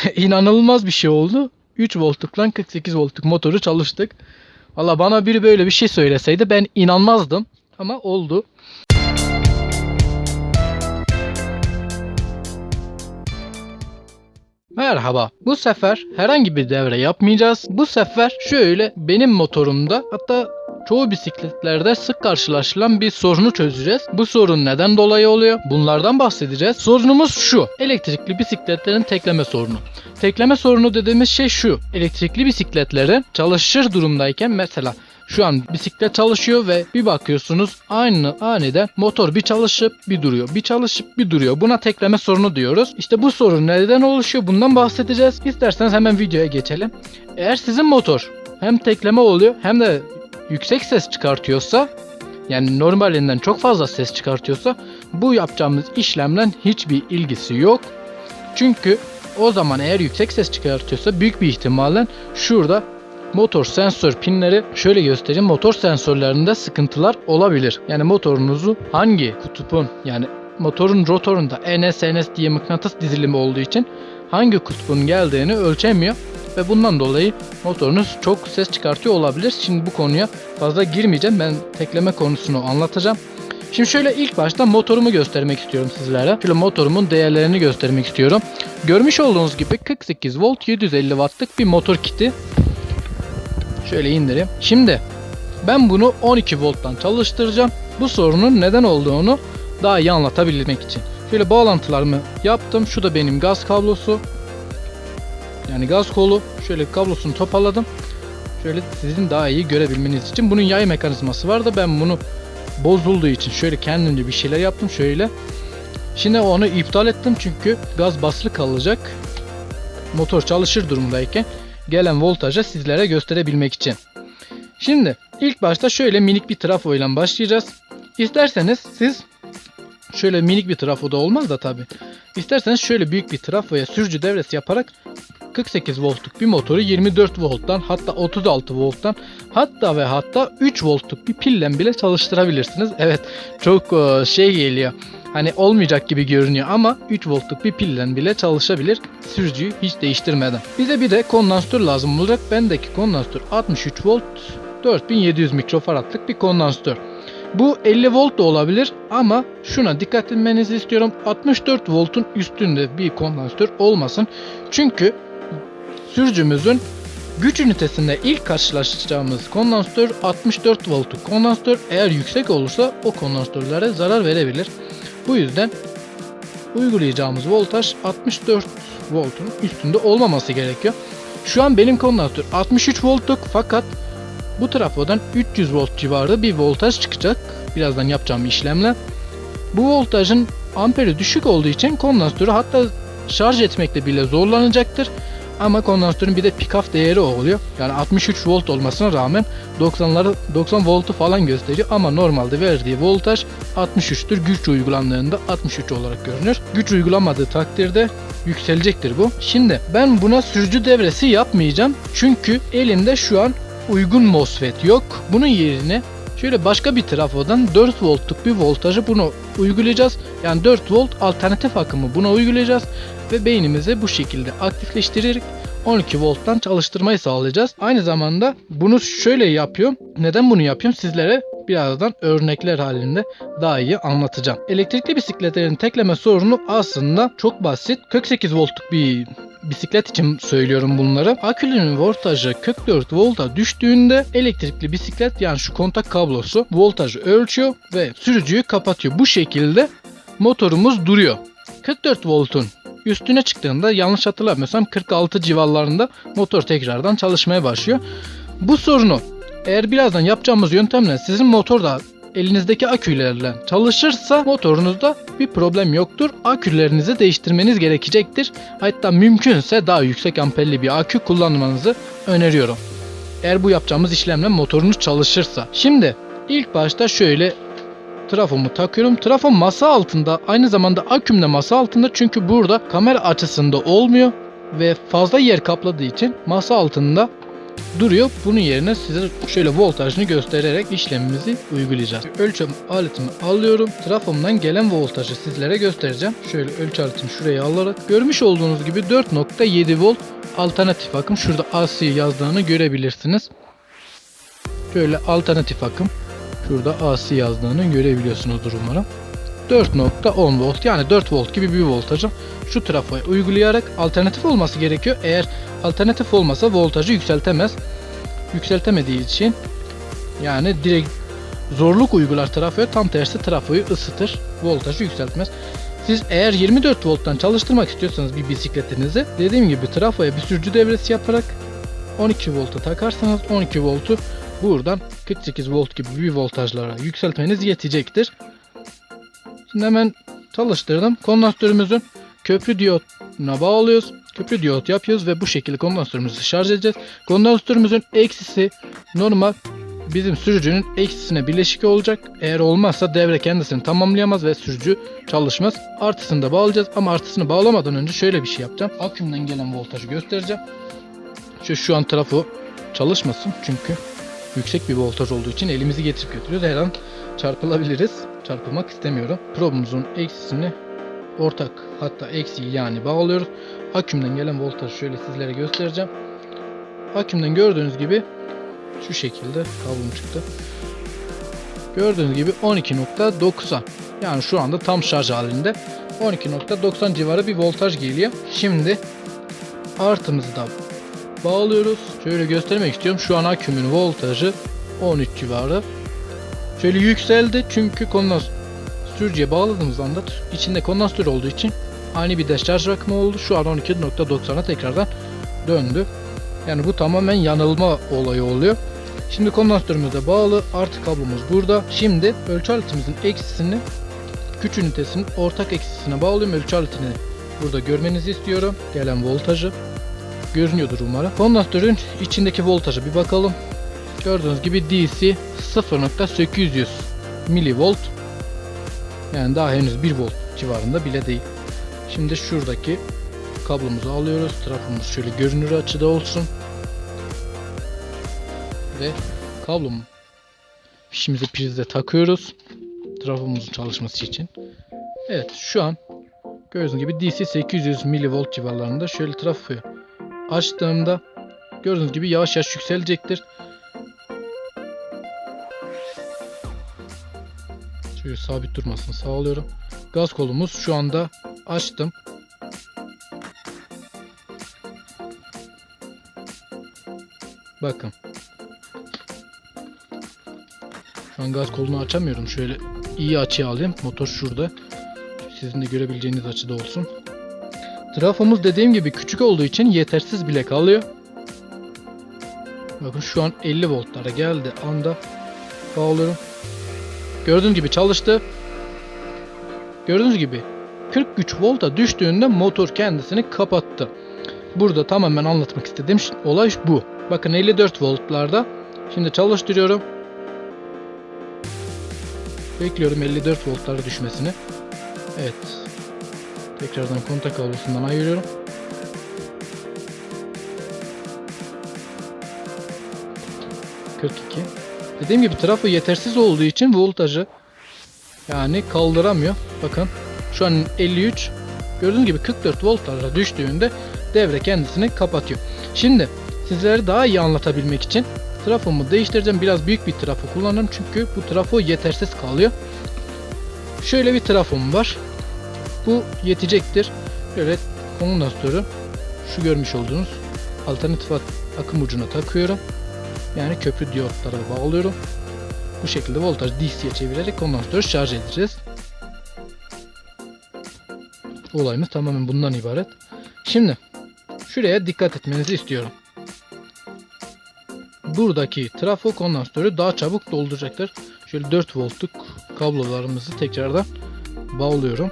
inanılmaz bir şey oldu. 3 voltlukla 48 voltluk motoru çalıştık. Valla bana biri böyle bir şey söyleseydi ben inanmazdım. Ama oldu. Merhaba. Bu sefer herhangi bir devre yapmayacağız. Bu sefer şöyle benim motorumda hatta çoğu bisikletlerde sık karşılaşılan bir sorunu çözeceğiz. Bu sorun neden dolayı oluyor? Bunlardan bahsedeceğiz. Sorunumuz şu. Elektrikli bisikletlerin tekleme sorunu. Tekleme sorunu dediğimiz şey şu. Elektrikli bisikletlerin çalışır durumdayken mesela şu an bisiklet çalışıyor ve bir bakıyorsunuz aynı aniden motor bir çalışıp bir duruyor. Bir çalışıp bir duruyor. Buna tekleme sorunu diyoruz. İşte bu sorun neden oluşuyor bundan bahsedeceğiz. İsterseniz hemen videoya geçelim. Eğer sizin motor hem tekleme oluyor hem de yüksek ses çıkartıyorsa yani normalinden çok fazla ses çıkartıyorsa bu yapacağımız işlemle hiçbir ilgisi yok. Çünkü o zaman eğer yüksek ses çıkartıyorsa büyük bir ihtimalle şurada motor sensör pinleri şöyle göstereyim. Motor sensörlerinde sıkıntılar olabilir. Yani motorunuzu hangi kutupun yani motorun rotorunda NS NS diye mıknatıs dizilimi olduğu için hangi kutbun geldiğini ölçemiyor ve bundan dolayı motorunuz çok ses çıkartıyor olabilir. Şimdi bu konuya fazla girmeyeceğim. Ben tekleme konusunu anlatacağım. Şimdi şöyle ilk başta motorumu göstermek istiyorum sizlere. Şöyle motorumun değerlerini göstermek istiyorum. Görmüş olduğunuz gibi 48 volt 750 wattlık bir motor kiti. Şöyle indireyim. Şimdi ben bunu 12 volttan çalıştıracağım. Bu sorunun neden olduğunu daha iyi anlatabilmek için. Şöyle bağlantılarımı yaptım. Şu da benim gaz kablosu. Yani gaz kolu. Şöyle kablosunu toparladım. Şöyle sizin daha iyi görebilmeniz için. Bunun yay mekanizması var da ben bunu bozulduğu için şöyle kendimce bir şeyler yaptım şöyle. Şimdi onu iptal ettim çünkü gaz basılı kalacak. Motor çalışır durumdayken gelen voltajı sizlere gösterebilmek için. Şimdi ilk başta şöyle minik bir trafo ile başlayacağız. İsterseniz siz şöyle minik bir trafo da olmaz da tabi. İsterseniz şöyle büyük bir trafoya sürücü devresi yaparak 48 voltluk bir motoru 24 volttan hatta 36 volttan hatta ve hatta 3 voltluk bir pillen bile çalıştırabilirsiniz. Evet çok e, şey geliyor. Hani olmayacak gibi görünüyor ama 3 voltluk bir pillen bile çalışabilir sürücüyü hiç değiştirmeden. Bize bir de kondansatör lazım olacak. Bendeki kondansatör 63 volt 4700 mikrofaradlık bir kondansatör. Bu 50 volt da olabilir ama şuna dikkat etmenizi istiyorum. 64 voltun üstünde bir kondansatör olmasın. Çünkü sürücümüzün güç ünitesinde ilk karşılaşacağımız kondansatör 64 voltluk kondansatör. Eğer yüksek olursa o kondansatörlere zarar verebilir. Bu yüzden uygulayacağımız voltaj 64 voltun üstünde olmaması gerekiyor. Şu an benim kondansatör 63 voltluk fakat bu trafodan 300 volt civarı bir voltaj çıkacak. Birazdan yapacağım işlemle. Bu voltajın amperi düşük olduğu için kondansatörü hatta şarj etmekte bile zorlanacaktır. Ama kondansatörün bir de pick-off değeri oluyor. Yani 63 volt olmasına rağmen 90'ları 90 voltu falan gösteriyor ama normalde verdiği voltaj 63'tür. Güç uygulandığında 63 olarak görünür. Güç uygulanmadığı takdirde yükselecektir bu. Şimdi ben buna sürücü devresi yapmayacağım. Çünkü elimde şu an uygun MOSFET yok. Bunun yerine şöyle başka bir trafodan 4 voltluk bir voltajı bunu uygulayacağız. Yani 4 volt alternatif akımı buna uygulayacağız ve beynimizi bu şekilde aktifleştirerek 12 volttan çalıştırmayı sağlayacağız. Aynı zamanda bunu şöyle yapıyorum. Neden bunu yapıyorum? Sizlere birazdan örnekler halinde daha iyi anlatacağım. Elektrikli bisikletlerin tekleme sorunu aslında çok basit. 48 voltluk bir bisiklet için söylüyorum bunları. Akülünün voltajı 44 volta düştüğünde elektrikli bisiklet yani şu kontak kablosu voltajı ölçüyor ve sürücüyü kapatıyor. Bu şekilde motorumuz duruyor. 44 voltun üstüne çıktığında yanlış hatırlamıyorsam 46 civarlarında motor tekrardan çalışmaya başlıyor. Bu sorunu eğer birazdan yapacağımız yöntemle sizin motor da elinizdeki akülerle çalışırsa motorunuzda bir problem yoktur. Akülerinizi değiştirmeniz gerekecektir. Hatta mümkünse daha yüksek amperli bir akü kullanmanızı öneriyorum. Eğer bu yapacağımız işlemle motorunuz çalışırsa. Şimdi ilk başta şöyle trafomu takıyorum. Trafo masa altında aynı zamanda aküm de masa altında çünkü burada kamera açısında olmuyor ve fazla yer kapladığı için masa altında duruyor. Bunun yerine size şöyle voltajını göstererek işlemimizi uygulayacağız. Ölçüm aletimi alıyorum. Trafomdan gelen voltajı sizlere göstereceğim. Şöyle ölçü aletini şuraya alarak. Görmüş olduğunuz gibi 4.7 volt alternatif akım. Şurada AC yazdığını görebilirsiniz. Şöyle alternatif akım. Şurada AC yazdığını görebiliyorsunuzdur umarım. 4.10 volt yani 4 volt gibi bir voltajı şu trafoya uygulayarak alternatif olması gerekiyor. Eğer alternatif olmasa voltajı yükseltemez. Yükseltemediği için yani direkt zorluk uygular trafoya tam tersi trafoyu ısıtır. Voltajı yükseltmez. Siz eğer 24 volttan çalıştırmak istiyorsanız bir bisikletinizi dediğim gibi trafoya bir sürücü devresi yaparak 12 volta takarsanız 12 voltu buradan 48 volt gibi bir voltajlara yükseltmeniz yetecektir. Şimdi hemen çalıştırdım. Kondansatörümüzün köprü diyotuna bağlıyoruz. Köprü diyot yapıyoruz ve bu şekilde kondansatörümüzü şarj edeceğiz. Kondansatörümüzün eksisi normal bizim sürücünün eksisine bileşik olacak. Eğer olmazsa devre kendisini tamamlayamaz ve sürücü çalışmaz. Artısını da bağlayacağız ama artısını bağlamadan önce şöyle bir şey yapacağım. Akümden gelen voltajı göstereceğim. Şu, şu an trafo çalışmasın çünkü yüksek bir voltaj olduğu için elimizi getirip götürüyoruz. Her an çarpılabiliriz. Çarpılmak istemiyorum. Probumuzun eksisini ortak hatta eksiği yani bağlıyoruz. Akümden gelen voltajı şöyle sizlere göstereceğim. Akümden gördüğünüz gibi şu şekilde kablom çıktı. Gördüğünüz gibi 12.90 yani şu anda tam şarj halinde 12.90 civarı bir voltaj geliyor. Şimdi artımızı da bağlıyoruz. Şöyle göstermek istiyorum. Şu an akümün voltajı 13 civarı. Şöyle yükseldi çünkü kondans sürücüye bağladığımız anda içinde kondansatör olduğu için ani bir deşarj rakımı oldu. Şu an 12.90'a tekrardan döndü. Yani bu tamamen yanılma olayı oluyor. Şimdi kondansatörümüze bağlı artı kablomuz burada. Şimdi ölçü aletimizin eksisini güç ünitesinin ortak eksisine bağlıyorum. Ölçü aletini burada görmenizi istiyorum. Gelen voltajı görünüyordur umarım. Kondansatörün içindeki voltaja bir bakalım. Gördüğünüz gibi DC 0.800 milivolt. Yani daha henüz 1 volt civarında bile değil. Şimdi şuradaki kablomuzu alıyoruz. Trafomuz şöyle görünür açıda olsun. Ve kablomu fişimizi prize takıyoruz. Trafomuzun çalışması için. Evet şu an gördüğünüz gibi DC 800 milivolt civarlarında şöyle trafoyu açtığımda gördüğünüz gibi yavaş yavaş yükselecektir. Şöyle sabit durmasını sağlıyorum. Gaz kolumuz şu anda açtım. Bakın. Şu an gaz kolunu açamıyorum. Şöyle iyi açıya alayım. Motor şurada. Sizin de görebileceğiniz açıda olsun. Trafomuz dediğim gibi küçük olduğu için yetersiz bile kalıyor. Bakın şu an 50 voltlara geldi anda bağlıyorum. Gördüğünüz gibi çalıştı. Gördüğünüz gibi 43 volta düştüğünde motor kendisini kapattı. Burada tamamen anlatmak istediğim olay bu. Bakın 54 voltlarda. Şimdi çalıştırıyorum. Bekliyorum 54 voltlara düşmesini. Evet. Tekrardan kontak kablosundan ayırıyorum. ...42. Dediğim gibi trafo yetersiz olduğu için voltajı yani kaldıramıyor. Bakın şu an 53 gördüğünüz gibi 44 voltlara düştüğünde devre kendisini kapatıyor. Şimdi sizlere daha iyi anlatabilmek için trafomu değiştireceğim. Biraz büyük bir trafo kullanırım çünkü bu trafo yetersiz kalıyor. Şöyle bir trafom var. Bu yetecektir. Şöyle kondansatörü şu görmüş olduğunuz alternatif akım ucuna takıyorum. Yani köprü diyotlara bağlıyorum. Bu şekilde voltaj DC'ye çevirerek kondansatörü şarj edeceğiz. Olayımız tamamen bundan ibaret. Şimdi şuraya dikkat etmenizi istiyorum. Buradaki trafo kondansatörü daha çabuk dolduracaktır. Şöyle 4 voltluk kablolarımızı tekrardan bağlıyorum.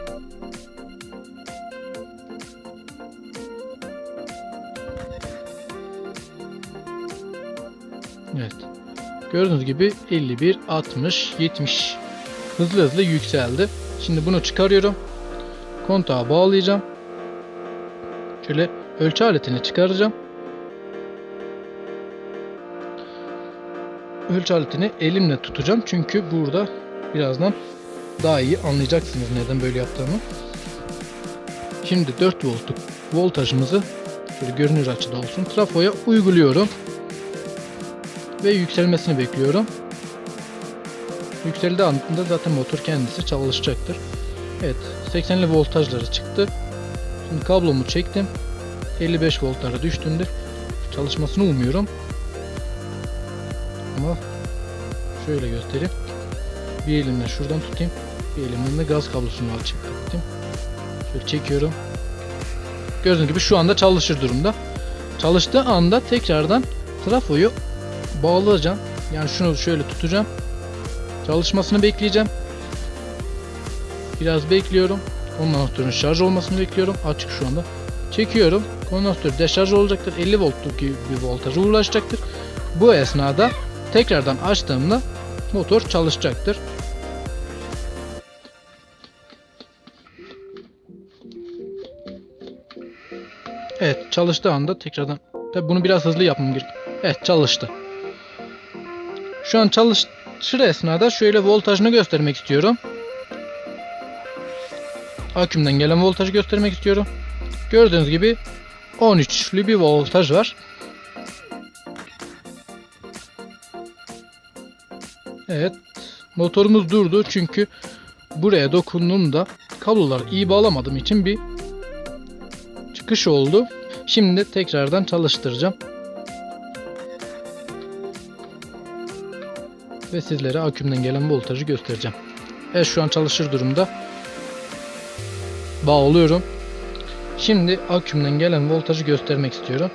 Gördüğünüz gibi 51, 60, 70 hızlı hızlı yükseldi. Şimdi bunu çıkarıyorum. Kontağa bağlayacağım. Şöyle ölçü aletini çıkaracağım. ölçü aletini elimle tutacağım. Çünkü burada birazdan daha iyi anlayacaksınız neden böyle yaptığımı. Şimdi 4 voltluk voltajımızı şöyle görünür açıda olsun. Trafoya uyguluyorum. Ve yükselmesini bekliyorum. Yükseldiği anda zaten motor kendisi çalışacaktır. Evet 80'li voltajları çıktı. Şimdi kablomu çektim. 55 voltlara düştüğünde çalışmasını umuyorum. Ama şöyle göstereyim. Bir elimle şuradan tutayım. Bir elimden de gaz kablosunu açıp tutayım. Şöyle çekiyorum. Gördüğünüz gibi şu anda çalışır durumda. Çalıştığı anda tekrardan trafoyu bağlayacağım. Yani şunu şöyle tutacağım. Çalışmasını bekleyeceğim. Biraz bekliyorum. Kondansatörün şarj olmasını bekliyorum. Açık şu anda. Çekiyorum. Kondansatör deşarj olacaktır. 50 voltluk bir voltaja ulaşacaktır. Bu esnada tekrardan açtığımda motor çalışacaktır. Evet çalıştığı anda tekrardan Tabi bunu biraz hızlı yapmam gerek. Evet çalıştı. Şu an çalışır esnada şöyle voltajını göstermek istiyorum. Akümden gelen voltajı göstermek istiyorum. Gördüğünüz gibi 13'lü bir voltaj var. Evet. Motorumuz durdu çünkü buraya dokunduğumda kablolar iyi bağlamadığım için bir çıkış oldu. Şimdi tekrardan çalıştıracağım. Ve sizlere akümden gelen voltajı göstereceğim. Evet şu an çalışır durumda. Bağlıyorum. Şimdi akümden gelen voltajı göstermek istiyorum.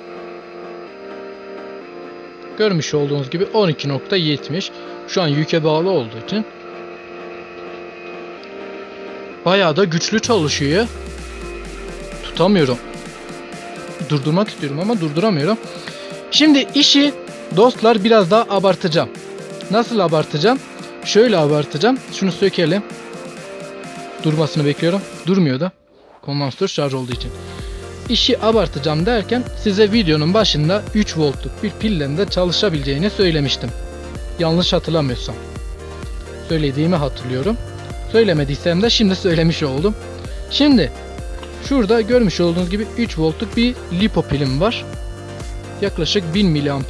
Görmüş olduğunuz gibi 12.70. Şu an yüke bağlı olduğu için bayağı da güçlü çalışıyor. Tutamıyorum. Durdurmak istiyorum ama durduramıyorum. Şimdi işi dostlar biraz daha abartacağım. Nasıl abartacağım? Şöyle abartacağım. Şunu sökelim. Durmasını bekliyorum. Durmuyor da. Kondansatör şarj olduğu için. İşi abartacağım derken size videonun başında 3 voltluk bir pillen de çalışabileceğini söylemiştim. Yanlış hatırlamıyorsam. Söylediğimi hatırlıyorum. Söylemediysem de şimdi söylemiş oldum. Şimdi şurada görmüş olduğunuz gibi 3 voltluk bir lipo pilim var. Yaklaşık 1000 mAh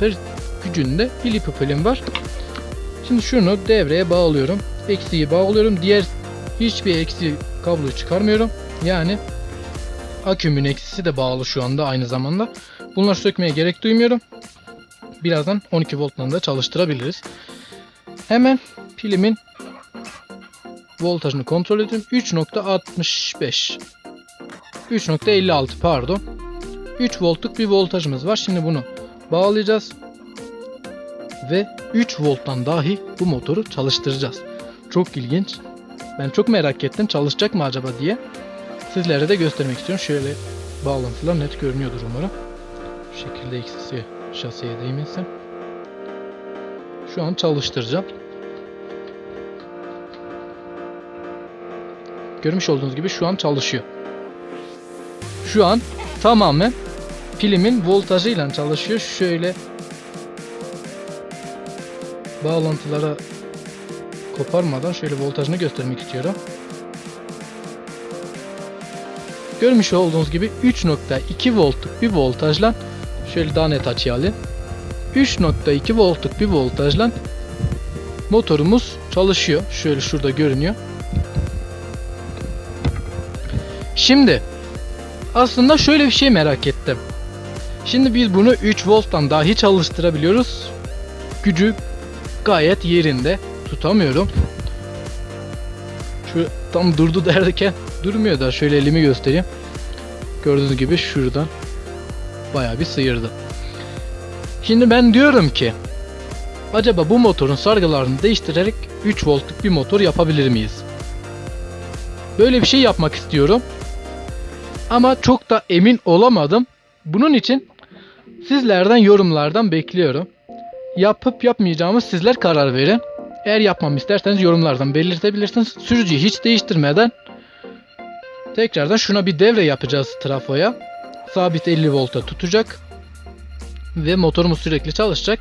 gücünde bir lipo pilim var. Şimdi şunu devreye bağlıyorum. Eksiği bağlıyorum. Diğer hiçbir eksi kabloyu çıkarmıyorum. Yani akümün eksisi de bağlı şu anda aynı zamanda. Bunları sökmeye gerek duymuyorum. Birazdan 12 volttan da çalıştırabiliriz. Hemen pilimin voltajını kontrol ediyorum. 3.65 3.56 pardon. 3 voltluk bir voltajımız var. Şimdi bunu bağlayacağız. Ve 3 volttan dahi bu motoru çalıştıracağız. Çok ilginç. Ben çok merak ettim çalışacak mı acaba diye. Sizlere de göstermek istiyorum. Şöyle bağlantılar net görünüyordur umarım. Şu şekilde ikisi şasiye değmesin. Şu an çalıştıracağım. Görmüş olduğunuz gibi şu an çalışıyor. Şu an tamamen pilimin voltajıyla çalışıyor. Şöyle bağlantılara koparmadan şöyle voltajını göstermek istiyorum. Görmüş olduğunuz gibi 3.2 voltluk bir voltajla şöyle daha net açıya alayım. 3.2 voltluk bir voltajla motorumuz çalışıyor. Şöyle şurada görünüyor. Şimdi aslında şöyle bir şey merak ettim. Şimdi biz bunu 3 volttan dahi çalıştırabiliyoruz. Gücü gayet yerinde. Tutamıyorum. Şu tam durdu derken durmuyor da şöyle elimi göstereyim. Gördüğünüz gibi şuradan bayağı bir sıyırdı. Şimdi ben diyorum ki acaba bu motorun sargılarını değiştirerek 3 voltluk bir motor yapabilir miyiz? Böyle bir şey yapmak istiyorum. Ama çok da emin olamadım. Bunun için sizlerden yorumlardan bekliyorum. Yapıp yapmayacağımız sizler karar verin. Eğer yapmamı isterseniz yorumlardan belirtebilirsiniz. Sürücüyü hiç değiştirmeden tekrardan şuna bir devre yapacağız trafoya. Sabit 50 volta tutacak. Ve motorumuz sürekli çalışacak.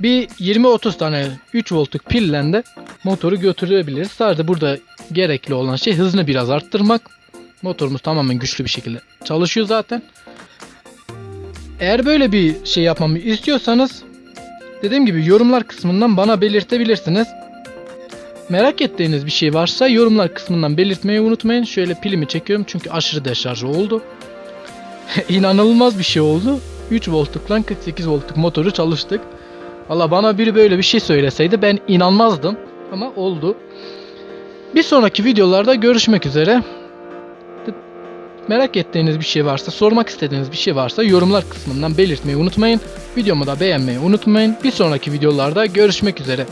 Bir 20-30 tane 3 voltluk pille de motoru götürebiliriz. Sadece burada gerekli olan şey hızını biraz arttırmak. Motorumuz tamamen güçlü bir şekilde çalışıyor zaten. Eğer böyle bir şey yapmamı istiyorsanız dediğim gibi yorumlar kısmından bana belirtebilirsiniz. Merak ettiğiniz bir şey varsa yorumlar kısmından belirtmeyi unutmayın. Şöyle pilimi çekiyorum çünkü aşırı deşarj oldu. İnanılmaz bir şey oldu. 3 voltlukla 48 voltluk motoru çalıştık. Valla bana biri böyle bir şey söyleseydi ben inanmazdım. Ama oldu. Bir sonraki videolarda görüşmek üzere. Merak ettiğiniz bir şey varsa, sormak istediğiniz bir şey varsa yorumlar kısmından belirtmeyi unutmayın. Videomu da beğenmeyi unutmayın. Bir sonraki videolarda görüşmek üzere.